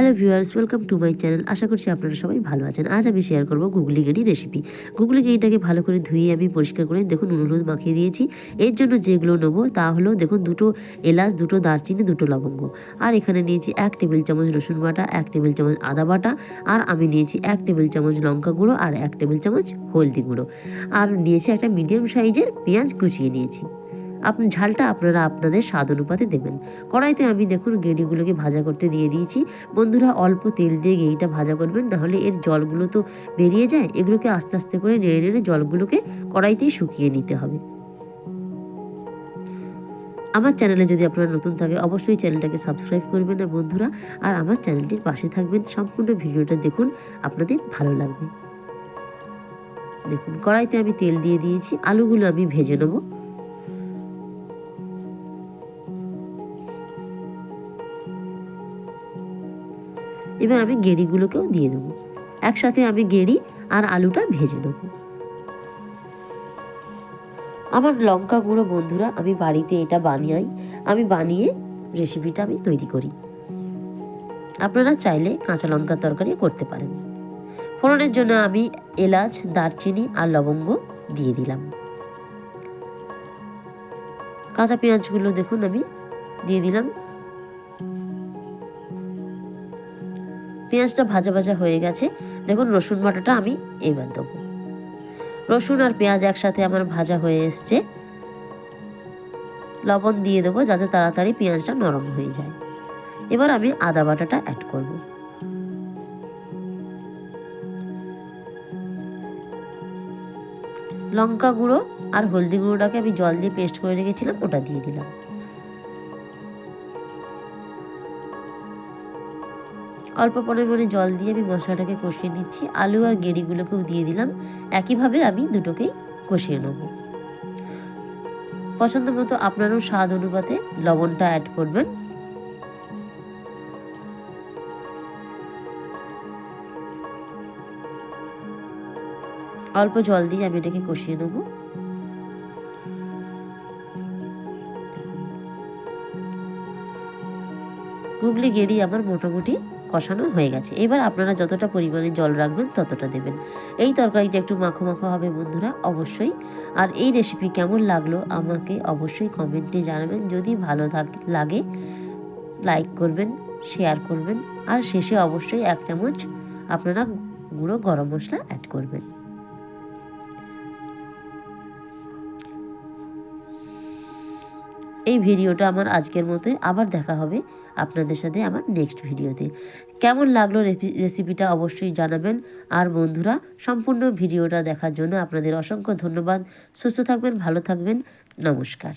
Hello viewers welcome to my channel আশা করছি আপনারা সবাই ভালো আছেন। আজ আমি শেয়ার করব গুগলি গেড়ি রেসিপি গুগলি গেড়িটাকে ভালো করে ধুয়ে আমি পরিষ্কার করে, দেখুন হলুদ মাখিয়ে দিয়েছি। এর জন্য যেগুলো নেব তা হলো, দেখুন দুটো এলাচ, দুটো দারচিনি, দুটো লবঙ্গ। আর এখানে নিয়েছি এক টেবিল চামচ রসুন বাটা, এক টেবিল চামচ আদা বাটা, আর আমি নিয়েছি এক টেবিল চামচ লঙ্কা গুঁড়ো আর এক টেবিল চামচ হলদি গুঁড়ো। আর নিয়েছি একটা মিডিয়াম সাইজের পেঁয়াজ কুচিয়ে নিয়েছি। আপনি ঝালটা আপনারা আপনাদের স্বাদ অনুপাতে দেবেন। কড়াইতে আমি দেখুন গেঁড়িগুলোকে ভাজা করতে দিয়ে দিয়েছি। বন্ধুরা অল্প তেল দিয়ে গেঁড়িটা ভাজা করবেন, নাহলে এর জলগুলো তো বেরিয়ে যায়। এগুলোকে আস্তে আস্তে করে নেড়ে নেড়ে জলগুলোকে কড়াইতেই শুকিয়ে নিতে হবে। আমার চ্যানেলে যদি আপনারা নতুন থাকে, অবশ্যই চ্যানেলটাকে সাবস্ক্রাইব করবেন না বন্ধুরা। আর আমার চ্যানেলটির পাশে থাকবেন, সম্পূর্ণ ভিডিওটা দেখুন, আপনাদের ভালো লাগবে। দেখুন, কড়াইতে আমি তেল দিয়ে দিয়েছি, আলুগুলো আমি ভেজে নেব। এবার আমি গেঁড়িগুলোকেও দিয়ে দেবো। একসাথে আমি গেঁড়ি আর আলুটা ভেজে নেব। আমার লঙ্কা গুঁড়ো বন্ধুরা, আমি বাড়িতে এটা বানিয়াই, আমি বানিয়ে রেসিপিটা আমি তৈরি করি। আপনারা চাইলে কাঁচা লঙ্কার তরকারি করতে পারেন। ফোড়নের জন্য আমি এলাচ, দারচিনি আর লবঙ্গ দিয়ে দিলাম। কাঁচা পেঁয়াজগুলো দেখুন, আমি দিয়ে দিলাম। পেঁয়াজটা ভাজা ভাজা হয়ে গেছে। দেখুন, রসুন বাটাটা আমি এবার দেবো। রসুন আর পেঁয়াজ একসাথে আমার ভাজা হয়ে এসছে। লবণ দিয়ে দেবো যাতে তাড়াতাড়ি পেঁয়াজটা নরম হয়ে যায়। এবার আমি আদা বাটাটা অ্যাড করব। লঙ্কা গুঁড়ো আর হলদি গুঁড়োটাকে আমি জল দিয়ে পেস্ট করে রেখেছিলাম, ওটা দিয়ে দিলাম। অল্প পরিমাণে জল দিয়ে আমি মশলাটাকে কষিয়ে নিচ্ছি। আলু আর গেঁড়িগুলোকেও দিয়ে দিলাম। একইভাবে আমি দুটোকেই কষিয়ে নেব। পছন্দ মতো আপনারও স্বাদ অনুপাতে লবণটা অ্যাড করবেন। অল্প জল দিয়ে আমি এটাকে কষিয়ে নেব। গুগলি গেড়ি আমার মোটামুটি কষানো হয়ে গেছে। এবার আপনারা যতটা পরিমাণে জল রাখবেন ততটা দেবেন। এই তরকারিটা একটু মাখো মাখো হবে বন্ধুরা, অবশ্যই। আর এই রেসিপি কেমন লাগল আমাকে অবশ্যই কমেন্টে জানাবেন। যদি ভালো লাগে লাইক করবেন শেয়ার করবেন, আর শেষে অবশ্যই এক চামচ আপনারা গুঁড়ো গরম মশলা অ্যাড করবেন। এই ভিডিওটা আমার আজকের মতোই। আবার দেখা হবে আপনাদের সাথে আমার নেক্সট ভিডিওতে। কেমন লাগল রেসিপিটা অবশ্যই জানাবেন। আর বন্ধুরা, সম্পূর্ণ ভিডিওটা দেখার জন্য আপনাদের অসংখ্য ধন্যবাদ। সুস্থ থাকবেন, ভালো থাকবেন। নমস্কার।